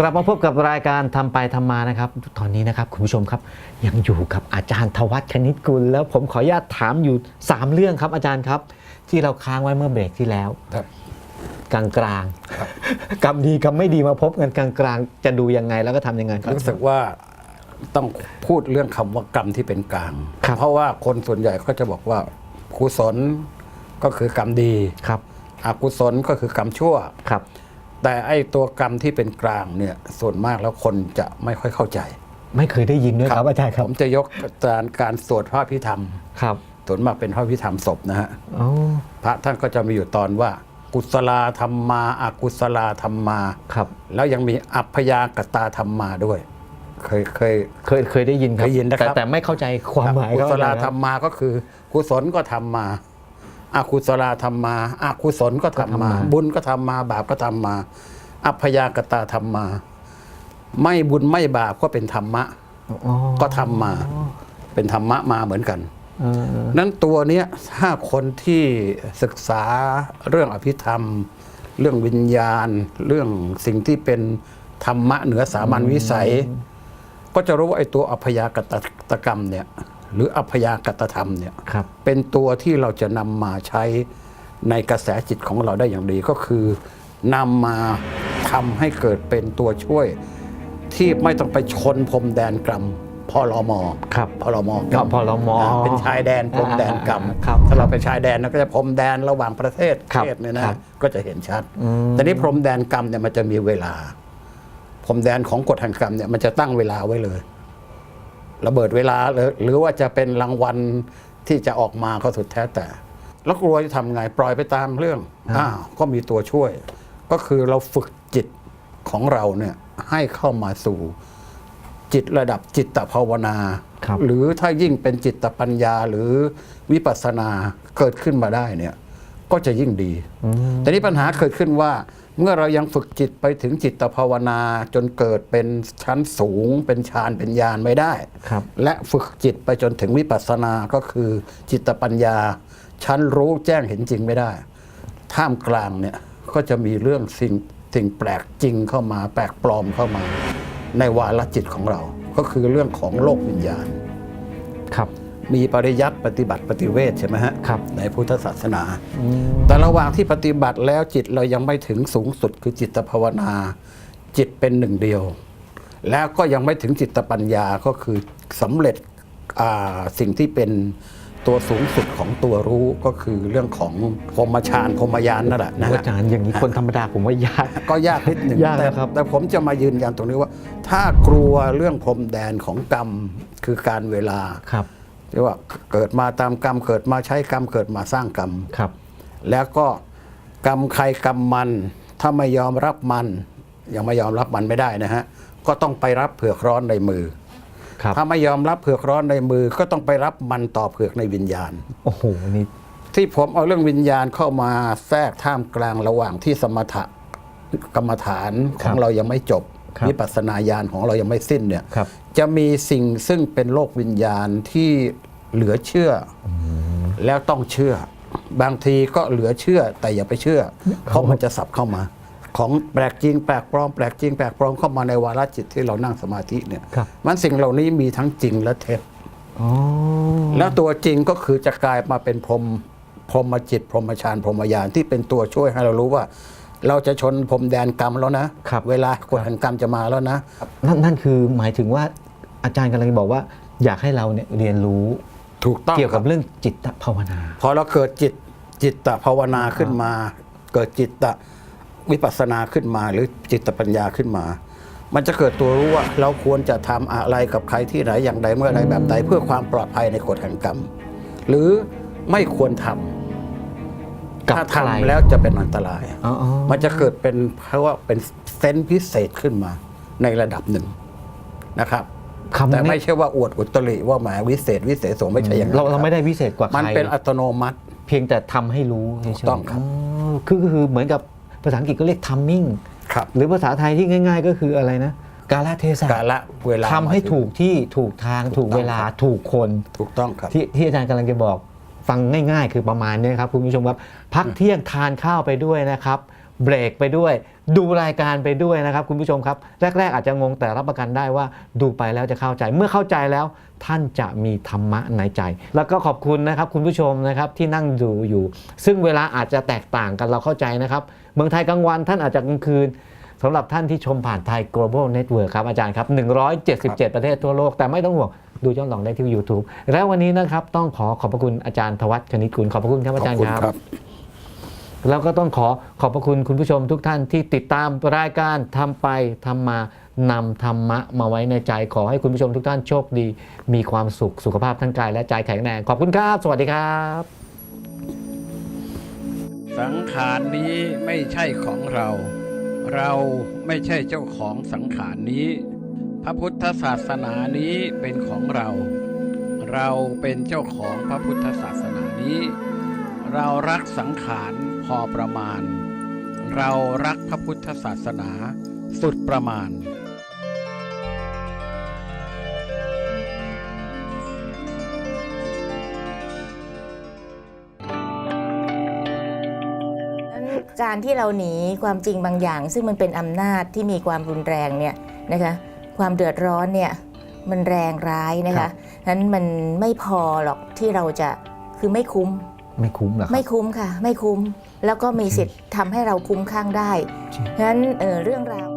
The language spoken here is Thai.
กลับมาพบกับรายการทำไปทำมานะครับ ตอนนี้นะครับคุณผู้ชมครับ ยังอยู่กับอาจารย์ทวัฒคณิตกุล แล้วผมขออนุญาตถามอยู่ 3 เรื่องครับอาจารย์ครับ ที่เราค้างไว้เมื่อเบรกที่แล้วครับกลางกลางๆกรรมดีกรรมไม่ดีมาพบกันกลางกลางๆจะดูยังไงแล้วก็ทำยังไงครับรู้สึกว่าต้องพูดเรื่องคำว่ากรรมที่เป็นกลางครับเพราะว่าคนส่วนใหญ่ก็จะบอกว่ากุศลก็คือกรรมดีครับอกุศลก็คือกรรมชั่วครับ แต่ไอ้ตัวกรรมที่เป็นกลางเนี่ยส่วนมากแล้วคนจะไม่ค่อยเข้าใจไม่เคยได้ยินด้วยครับอาจารย์คผรับมจะยกการการสวดพระพิธรรมครับส่วนมากเป็นพระพิธรรมศพนะฮะอ๋อพระท่านก็จะมีอยู่ตอนว่า กุศลาธรรมมาอากุศลาธรรมมาครับ แล้วยังมีอัพยากตาธรรมมาด้วย เคยเคยเคยเคยได้ยินครับเคยยินนะครับแต่แต่ไม่เข้าใจความหมายกุครับศลาอจย์คธรรับรมมาก็คือ กุศลก็ทำมา อากุศลาธรรมมาอากุศลก็ทำมา บุญก็ทำมา บาปก็ทำมา อัพยากตาธรรมมา ไม่บุญไม่บาปก็เป็นธรรมะอ๋อก็ทำมา เป็นธรรมะมาเหมือนกันเออนั้นตัวเนี้ยถ้าคนที่ศึกษาเรื่องอภิธรรม เรื่องวิญญาณ เรื่องสิ่งที่เป็นธรรมะเหนือสามัญวิสัย ก็จะรู้ว่าไอ้ตัวอัพยากตกรรมเนี่ย หรืออัพยากตธรรมเนี่ยครับเป็นตัวที่เราจะนำมาใช้ในกระแสจิตของเราได้อย่างดีก็คือนำมาทำให้เกิดเป็นตัวช่วยที่ไม่ต้องไปชนพรมแดนกรรมพอรมครับพอรมก็พลมาเป็นชายแดนพรมแดนกรรมครับถ้าเราเป็นชายแดนเราก็จะพรมแดนระหว่างประเทศครับประเทศเนี่ยนะครับก็จะเห็นชัดอืมแต่นี้พรมแดนกรรมเนี่ยมันจะมีเวลา พรมแดนของกฎแห่งกรรมเนี่ยมันจะตั้งเวลาไว้เลย ระเบิดเวลาหรือหรือว่าจะเป็นรางวัลที่จะออกมาก็สุดแท้แต่ แล้วกลัวจะทำไงปล่อยไปตามเรื่องอ้าวก็มีตัวช่วย ก็คือเราฝึกจิตของเราเนี่ยให้เข้ามาสู่จิตระดับจิตภาวนาครับหรือถ้ายิ่งเป็นจิตปัญญาหรือวิปัสสนาเกิดขึ้นมาได้เนี่ย ก็จะยิ่งดี แต่นี้ปัญหาเกิดขึ้นว่า เมื่อเรายังฝึกจิตไปถึงจิตภาวนาจนเกิดเป็นชั้นสูง เป็นฌานเป็นญาณไม่ได้ ครับ และฝึกจิตไปจนถึงวิปัสสนาก็คือจิตปัญญา ชั้นรู้แจ้งเห็นจริงไม่ได้ ท่ามกลางเนี่ยก็จะมีเรื่องสิ่งสิ่งแปลกจริงเข้ามา แปลกปลอมเข้ามา ในวาลจิตของเรา ก็คือเรื่องของโลกวิญญาณ ครับ มีปริยัติปฏิบัติปฏิเวทใช่ไหมฮะครับในพุทธศาสนา แต่ระหว่างที่ปฏิบัติแล้วจิตเรายังไม่ถึงสูงสุดคือจิตภาวนา จิตเป็นหนึ่งเดียว แล้วก็ยังไม่ถึงจิตปัญญาก็คือสำเร็จอ่าสิ่งที่เป็นตัวสูงสุดของตัวรู้ก็คือเรื่องของพรหมฌานพรหมยานนั่นแหละนะอาฮะจารย์อย่างนี้คนธรรมดาผมว่ายาก ก็ยากนิดหนึ่งยากแต่นะครับแต่ผมจะมายืนยันตรงนี้ว่า ถ้ากลัวเรื่องพรมแดนของกรรมคือการเวลาครับ ที่ว่าเกิดมาตามกรรม เกิดมาใช้กรรม เกิดมาสร้างกรรมครับ แล้วก็กรรมใครกรรมมัน ถ้าไม่ยอมรับมัน ยังไม่ยอมรับมันไม่ได้นะฮะ ก็ต้องไปรับเผือกร้อนในมือครับถ้าไม่ยอมรับเผือกร้อนในมือ ก็ต้องไปรับมันต่อเผือกในวิญญาณ โอ้โหนี่ที่ผมเอาเรื่องวิญญาณเข้ามาแทรกท่ามกลางระหว่างที่สมถะกรรมฐานของเรายังไม่จบครับ วิปัสสนาญาณของเรายังไม่สิ้นเนี่ยครับจะมีสิ่งซึ่งเป็นโลกวิญญาณที่เหลือเชื่ออแล้วต้องเชื่อ บางทีก็เหลือเชื่อแต่อย่าไปเชื่อ เพราะมันจะสับเข้ามา ของแปลกจริงแปลกปลอมแปลกจริงแปลกปลอมเข้ามาในวาระจิตที่เรานั่งสมาธิเนี่ยครับมันสิ่งเหล่านี้มีทั้งจริงและเท็จอ๋อแล้วตัวจริงก็คือจะกลายมาเป็นพรหมพรหมจิตพรหมฌานพรหมญาณที่เป็นตัวช่วยให้เรารู้ว่า เราจะชนพรมแดนกรรมแล้วนะ ครับเวลากฎแห่งกรรมจะมาแล้วนะ นั่นนั่นคือหมายถึงว่าอาจารย์กำลังบอกว่า อยากให้เราเนี่ยเรียนรู้ถูกต้องเกี่ยวกับครับเรื่องจิตภาวนา พอเราเกิดจิตจิตตภาวนาขึ้นมา เกิดจิตตวิปัสสนาขึ้นมา หรือจิตปัญญาขึ้นมา มันจะเกิดตัวรู้ว่า เราควรจะทำอะไรกับใครที่ไหนอย่างใดเมื่อใดแบบใดเพื่อความปลอดภัยในกฎแห่งกรรม หรือไม่ควรทำ กับถ้าใครทำแล้วจะเป็นอันตราย อ๋ออ๋อมันจะเกิดเป็นเพราะว่าเป็นเซนส์พิเศษขึ้นมาในระดับหนึ่งนะครับ คำแต่นี้ไม่ใช่ว่าอวดอุตริว่าแหมวิเศษวิเศษสงไม่ใช่อย่างนั้นเราเราคบไม่ได้พิเศษกว่าใคร มันเป็นอัตโนมัติ เพียงแต่ทำให้รู้เฉยๆถูกต้องครับคือคือเหมือนกับภาษาอังกฤษก็เรียก timing ครับหรือภาษาไทยที่ง่าย ๆ ก็คืออะไรนะ กาลเทศะกาละเวลาทำให้มาถึงถูกที่ถูกทางถูถูกกต้องเวลาครับถูกคน ถูกต้องครับ ที่ที่อาจารย์กำลังจะบอก ฟังง่ายๆ คือประมาณนี้ครับคุณผู้ชมครับพักเที่ยงทานข้าวไปด้วยนะครับเบรกไปด้วย ดูรายการไปด้วยนะครับ คุณผู้ชมครับ แรก ๆ อาจจะงงแต่รับประกันได้ว่าดูไปแล้วจะเข้าใจเมื่อเข้าใจแล้วท่านจะมีธรรมะในใจ แล้วก็ขอบคุณนะครับคุณผู้ชมนะครับที่นั่งดูอยู่ ซึ่งเวลาอาจจะแตกต่างกันเราเข้าใจนะครับ เมืองไทยกลางวันท่านอาจจะกลางคืนสำหรับท่านที่ชมผ่านไทย global network ครับอาจารย์ครับ 177 ประเทศทั่วโลกแต่ไม่ต้องห่วง ดูย้อนหลังได้ที่ YouTube แล้ววันนี้นะครับต้องขอขอบพระคุณอาจารย์ธวัฒน์คณิตกุลขอบพระคุณครับอาจารย์ขอบคคุณรับครับ แล้วก็ต้องขอขอบพระคุณคุณผู้ชมทุกท่านที่ติดตามรายการทำไปทำมานำธรรมะมาไว้ในใจขอให้คุณผู้ชมทุกท่านโชคดี มีความสุขสุขภาพทั้งกายและใจแข็งแรงขอบคุณครับ สวัสดีครับ สังขารนี้ไม่ใช่ของเรา เราไม่ใช่เจ้าของสังขารนี้พ ระพุทธศาสนานี้เป็นของเรา เราเป็นเจ้าของพระพุทธศาสนานี้ เรารักสังขารพอประมาณ เรารักพระพุทธศาสนาสุดประมาณนั้นการที่เราหนีความจริงบางอย่าง ซึ่งมันเป็นอำนาจที่มีความรุนแรงเนี่ยนะคะ ความเดือดร้อนเนี่ยมันแรงร้ายนะครัคะบนั้นมันไม่พอหรอกที่เราจะคือไม่คุ้ม ไม่คุ้มเหรอคไม่รับคุ้มค่ะ ไม่คุ้มแล้วก็มีสิทธิ์ทำให้เราคุ้มข้างได้จริงฉะนั้นเอ่อเรื่องราว